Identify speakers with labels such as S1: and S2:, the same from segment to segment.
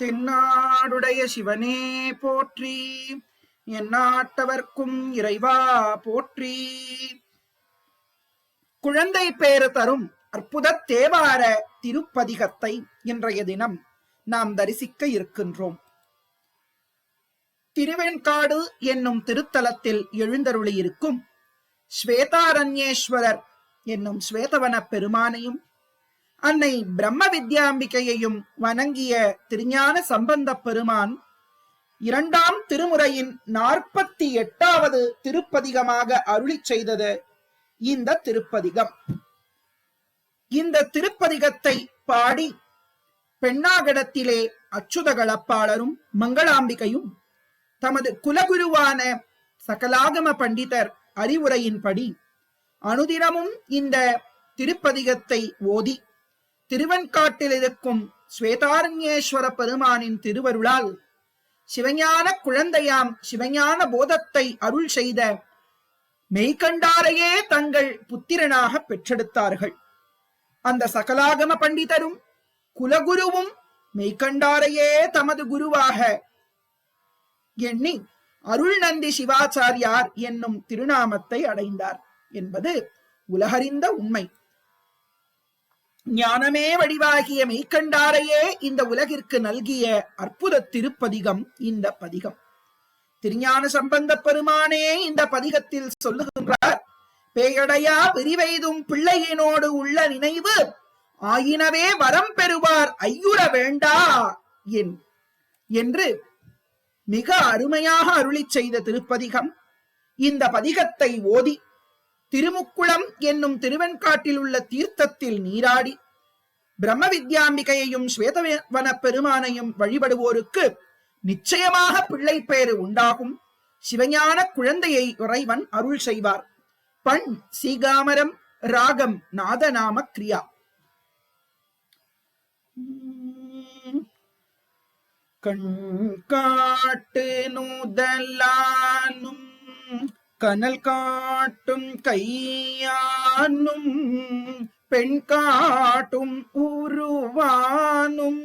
S1: தென்னாடுடைய சிவனே போற்றி. எந்நாட்டவர்க்கும் இறைவா போற்றி. குழந்தை பேறு தரும் அற்புத தேவார திருப்பதிகத்தை இன்றைய தினம் நாம் தரிசிக்க இருக்கின்றோம். திருவெண்காடு என்னும் திருத்தலத்தில் எழுந்தருளியிருக்கும் ஸ்வேதாரண்யேஸ்வரர் என்னும் ஸ்வேதவன பெருமானையும் அன்னை பிரம்ம வித்யாம்பிகையையும் வணங்கிய திருஞான சம்பந்த பெருமான் இரண்டாம் திருமுறையின் நாற்பத்தி எட்டாவது திருப்பதிகமாக அருளி செய்தது இந்த திருப்பதிகம். இந்த திருப்பதிகத்தை பாடி பெண்ணாகடத்திலே அச்சுதகளப்பாளரும் மங்களாம்பிகையும் தமது குலகுருவான சகலாகம பண்டிதர் அறிவுரையின்படி அனுதினமும் இந்த திருப்பதிகத்தை ஓதி திருவெண்காட்டில் இருக்கும் ஸ்வேதாரண்யேஸ்வர பெருமானின் திருவருளால் சிவஞான குழந்தையாம் சிவஞான போதத்தை அருள் செய்த மெய்கண்டாரையே தங்கள் புத்திரனாக பெற்றெடுத்தார்கள். அந்த சகலாகம பண்டிதரும் குலகுருவும் மெய்கண்டாரையே தமது குருவாக எண்ணி அருள் நந்தி சிவாச்சாரியார் என்னும் திருநாமத்தை அடைந்தார் என்பது உலகறிந்த உண்மை. ஞானமே வடிவாகிய மெய்கண்டாரையே இந்த உலகிற்கு நல்கிய அற்புத திருப்பதிகம் இந்த பதிகம். திருஞான சம்பந்த பெருமானே இந்த பதிகத்தில் சொல்லுகின்றார் பேயடையா பிரிவெய்தும் பிள்ளையினோடு உள்ள நினைவு ஆயினவே வரம் பெறுவார் ஐயுற வேண்டா என் என்று மிக அருமையாக அருளி செய்த திருப்பதிகம். இந்த பதிகத்தை ஓதி திருமுக்குளம் என்னும் திருவெண்காட்டில் உள்ள தீர்த்தத்தில் நீராடி பிரம்ம வித்யாம்பிகையையும் ஸ்வேதவன பெருமானையும் வழிபடுவோருக்கு நிச்சயமாக பிள்ளை பேறு உண்டாகும். சிவஞான குழந்தையை இறைவன் அருள் செய்வார். பண் சீகாமரம் ராகம் நாதநாம கிரியா. கண் காட்டு நூதலானும் கனல் காட்டும் கையானும் பெண் காட்டும் உருவானும்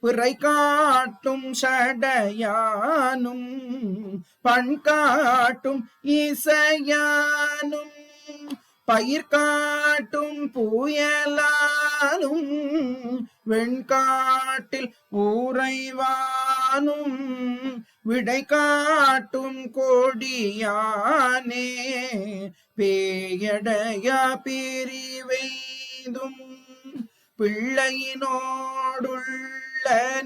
S1: பிறை காட்டும் சடையானும் பண் காட்டும் இசையானும் பயிர் காட்டும் புயலானும் வெண்காட்டில் ஊரைவானும் விடை காட்டும் கோடியானே பேயடைய பிரிவைதும் பிள்ளையினோடுள்ள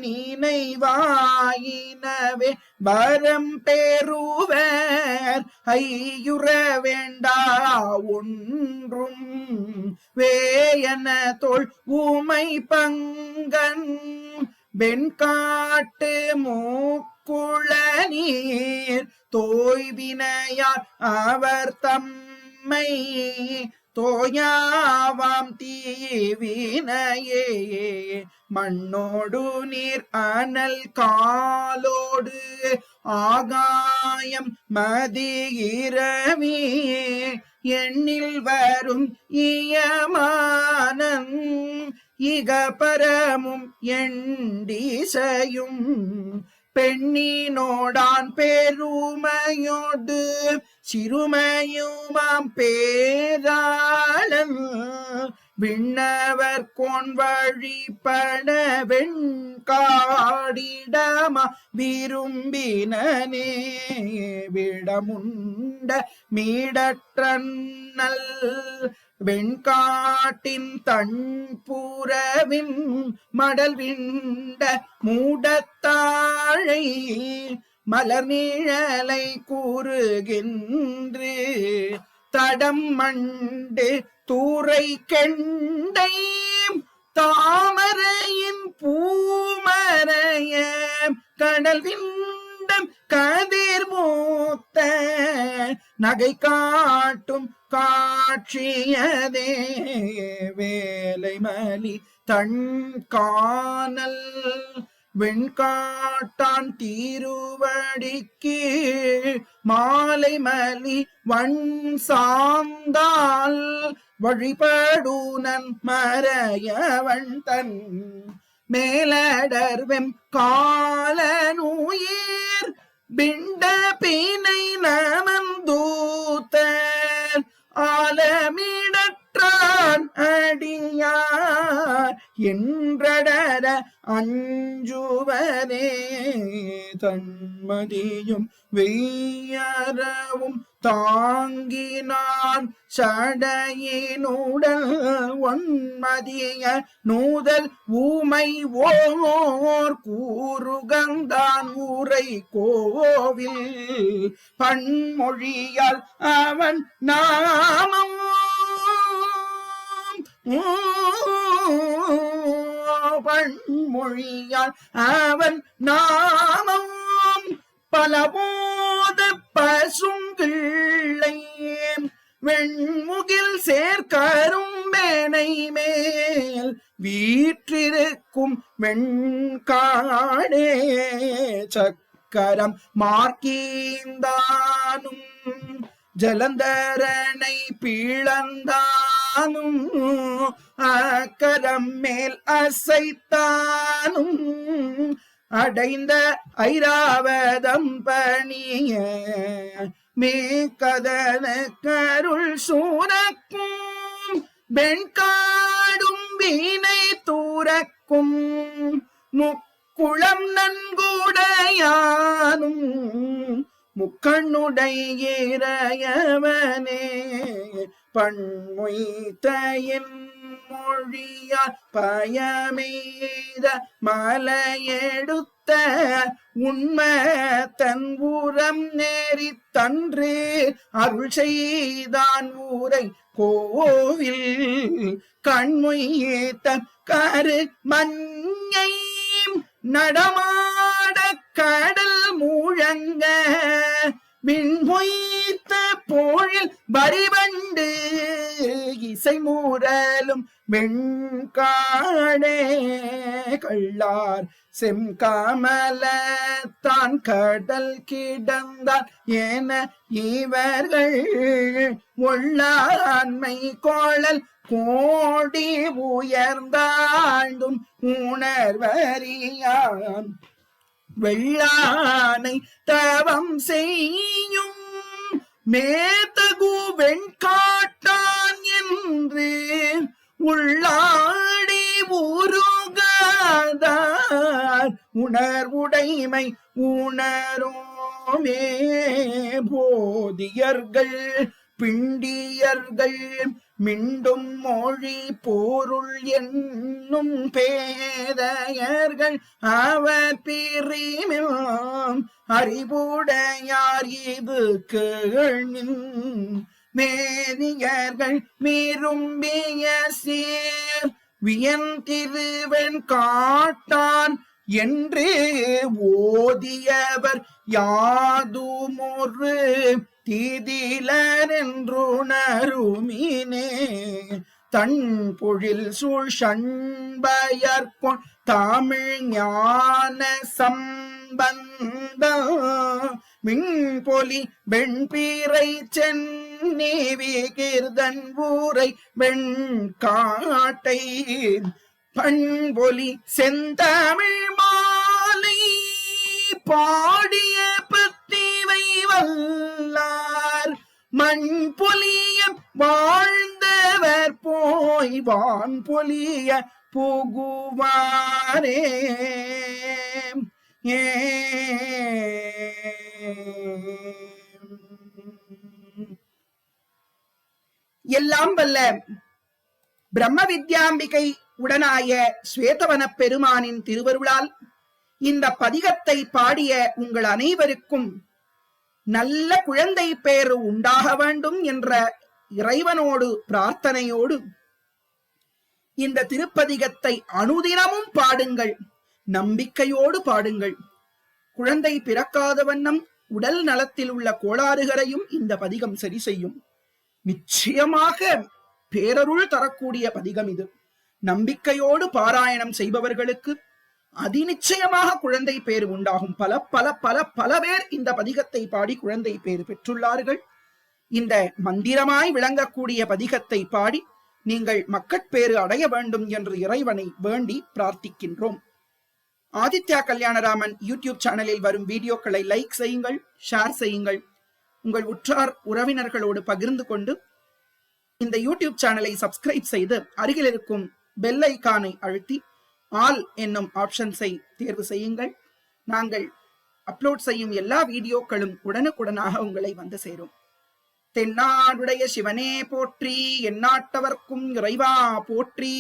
S1: நினைவாயினவே வரம் பெறுவர். ஐயுற வேண்டா ஒன்றும் வேயன தோல் ஊமை பங்கன். வெண்காட்டு மூக்க மூக்குள நீர் தோய்வினையார் அவர் தம்மை. தோயாவாம் தீவினையே. மண்ணோடு நீர் அனல் காலோடு ஆகாயம் மதியிரவி எண்ணில் வரும் இயமானம் இக பரமும் எண்டிசையும். பெண்ணினோடான் பெருமையோடு சிறுமையுமாம் பேராளன் விண்ணவர் கோன் வழிபட வெண்காடிடமா விரும்பினே விடமுண்ட மீடற்றன்னல் வெண்காட்டின் தன்புறவின் மடல் விண்ட மூடத்தாழை மலர் நீழலை கூறுகின்று தடம் மண்டு தூரை கெண்டை தாமரையின் பூமரைய கடல் விண்டம் கதிர் மூத்த நகை காட்டும் காட்சியதே வேலை மலி தன் காணல். வெண்காட்டான் தீருவடிக்கு மாலை மலி வண் சாந்தால். வழிபடுனன் மறையவன் தன் மேலடர்வெம் காலனுயிர். பிண்ட பீனை நமந்தூத்த ஆலமிடற்றான் அடியார் என்றடர அஞ்சுவனே தன்மதியும் வெய்யறவும் தாங்கினான் சடையினுடல் ஒன்மதிய நூதல் ஊமை ஓர் கூறுகந்தான் ஊரை கோவில் பன்மொழியால் அவன் நாமம். பன்மொழியால் அவன் நாமம். பலபோத பசுங்கிள்ளை வெண்முகில் சேர்க்கரும்பேனை மேல் வீற்றிருக்கும் வெண்காடே சக்கரம் மார்க்கீந்தானும் ஜலந்தரனை பிளந்தானும் அக்கரம் மேல் அசைத்தானும் அடைந்த ஐராவதம் பணிய மே கதன கருள் சூரக்கும் வெண்காடும் வீணை தூரக்கும் முக்குளம் நன்குடையானும் முக்கண்ணுடைய இறையவனே பண்மொய்த்த என் மொழியால் பயமெய்த மலையெடுத்த உண்ம தன் ஊரம் நேரி தன்று அருள் செய்தான் ஊரை கோவில். கண்மொய்த்த கரு மஞ்சை நடமாட கடல் மூழங்க விண்மொய்த்த போழில் வரிவண்டு இசை மூரலும் வெண்காணே கள்ளார். செம்காமல தான் கடல் கிடந்தார் என இவர்கள் உள்ளாண்மை கோழல் கோடி உயர்ந்தாண்டும் உணர்வறியான் வெள்ளானை தவம் செய்யும் மேதகு வெண்காட்டான் என்று உள்ளாடி உருகாதார். உணர்வுடைமை உணரோமே போதியர்கள் பிண்டியர்கள் மிண்டும் மொழி போருள் என்னும் பேதையர்கள் அவர் பிரிமில் அறிவுடையார் இது கேணின் மேனியர்கள் மீறும்பிய சீர். வியன் திருவன் காட்டான் என்று ஓதியவர் யாதுமொரு தீதிலர் தன் பொழில் சூழ் சண்பயர்கொண் தமிழ் ஞான சம்பந்த மின்பொலி வெண்பீரை சென்னேவிகிர்தன் ஊரை வெண்காட்டை பண்பொலி செந்தமிழ் மாலை பாடி மண் பொலிய வாழ்ந்தவர் போய் வான் பொலிய புகுவாரே. ஏ. எல்லாம் வல்ல பிரம்ம வித்யாம்பிகை உடனாய ஸ்வேதவனப் பெருமானின் திருவருளால் இந்த பதிகத்தை பாடிய உங்கள் அனைவருக்கும் நல்ல குழந்தை பேறு உண்டாக வேண்டும் என்ற இறைவனோடு பிரார்த்தனையோடு இந்த திருப்பதிகத்தை அனுதினமும் பாடுங்கள் நம்பிக்கையோடு பாடுங்கள். குழந்தை பிறக்காத வண்ணம் உடல் நலத்தில் உள்ள கோளாறுகளையும் இந்த பதிகம் சரி செய்யும். நிச்சயமாக பேரருள் தரக்கூடிய பதிகம் இது. நம்பிக்கையோடு பாராயணம் செய்பவர்களுக்கு அதிநிச்சயமாக குழந்தை பேர் உண்டாகும். பல பல பல பல பேர் இந்த பதிகத்தை பாடி குழந்தை பேர் பெற்றுள்ளார்கள். இந்த மந்திரமாய் விளங்கக்கூடிய பதிகத்தை பாடி நீங்கள் மக்கட்பேறு அடைய வேண்டும் என்று இறைவனை வேண்டி பிரார்த்திக்கின்றோம். ஆதித்யா கல்யாணராமன் யூடியூப் சேனலில் வரும் வீடியோக்களை லைக் செய்யுங்கள் ஷேர் செய்யுங்கள். உங்கள் உற்றார் உறவினர்களோடு பகிர்ந்து கொண்டு இந்த யூடியூப் சேனலை சப்ஸ்கிரைப் செய்து அருகில் இருக்கும் பெல் ஐக்கானை அழுத்தி ஆல் என்னும் ஆப்ஷன்ஸை தேர்வு செய்யுங்கள். நாங்கள் அப்லோட் செய்யும் எல்லா வீடியோக்களும் உடனுக்குடனாக உங்களை வந்து சேரும். தென்னாடுடைய சிவனே போற்றி எந்நாட்டவர்க்கும் இறைவா போற்றி.